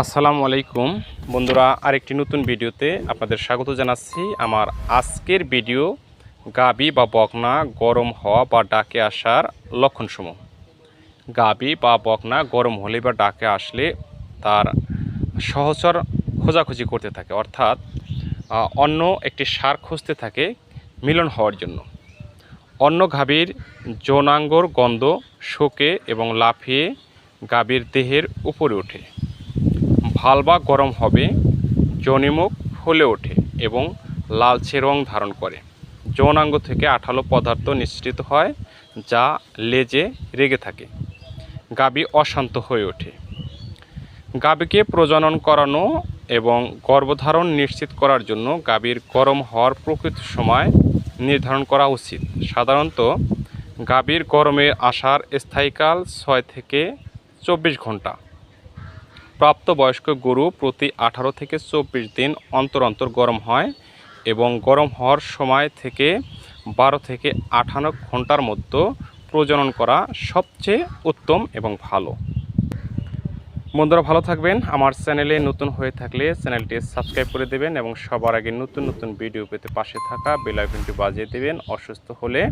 আসসালামু আলাইকুম। বন্ধুরা, আরেকটি নতুন ভিডিওতে আপনাদের স্বাগত জানাচ্ছি। আমার আজকের ভিডিও গাবি বা বকনা গরম হওয়া বা ডাকে আসার লক্ষণসমূহ। গাবি বা বকনা গরম হলে বা ডাকে আসলে তার সহচর খোঁজাখুঁজি করতে থাকে, অর্থাৎ অন্য একটি সার খুঁজতে থাকে মিলন হওয়ার জন্য। অন্য গাভীর যৌনাঙ্গর গন্ধ শোকে এবং লাফিয়ে গাভীর দেহের উপরে ওঠে। ভালো বা গরম হবে যৌনিমুখ ফুলে ওঠে এবং লালচে রং ধারণ করে। যৌনাঙ্গ থেকে আঠালো পদার্থ নিঃসৃত হয়, যা লেজে রেগে থাকে। গাবি অশান্ত হয়ে ওঠে। গাবিকে প্রজনন করানো এবং গর্ভধারণ নিশ্চিত করার জন্য গাবির গরম হওয়ার প্রকৃত সময় নির্ধারণ করা উচিত। সাধারণত, গাবির গরমে আসার স্থায়ীকাল ছয় থেকে চব্বিশ ঘণ্টা। প্রাপ্তবয়স্ক গরু প্রতি আঠারো থেকে চব্বিশ দিন অন্তর অন্তর গরম হয় এবং গরম হওয়ার সময় থেকে বারো থেকে আঠারো ঘণ্টার মধ্যে প্রজনন করা সবচেয়ে উত্তম এবং ভালো। বন্ধুরা ভালো থাকবেন। আমার চ্যানেলে নতুন হয়ে থাকলে চ্যানেলটি সাবস্ক্রাইব করে দেবেন এবং সবার আগে নতুন নতুন ভিডিও পেতে পাশে থাকা বেল আইকনটি বাজিয়ে দেবেন। অসুস্থ হলে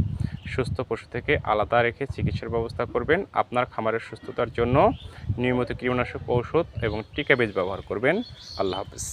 সুস্থ পশু থেকে আলাদা রেখে চিকিৎসার ব্যবস্থা করবেন। আপনার খামারের সুস্থতার জন্য নিয়মিত কীটনাশক ঔষধ এবং টিকা বীজ ব্যবহার করবেন। আল্লাহ হাফিজ।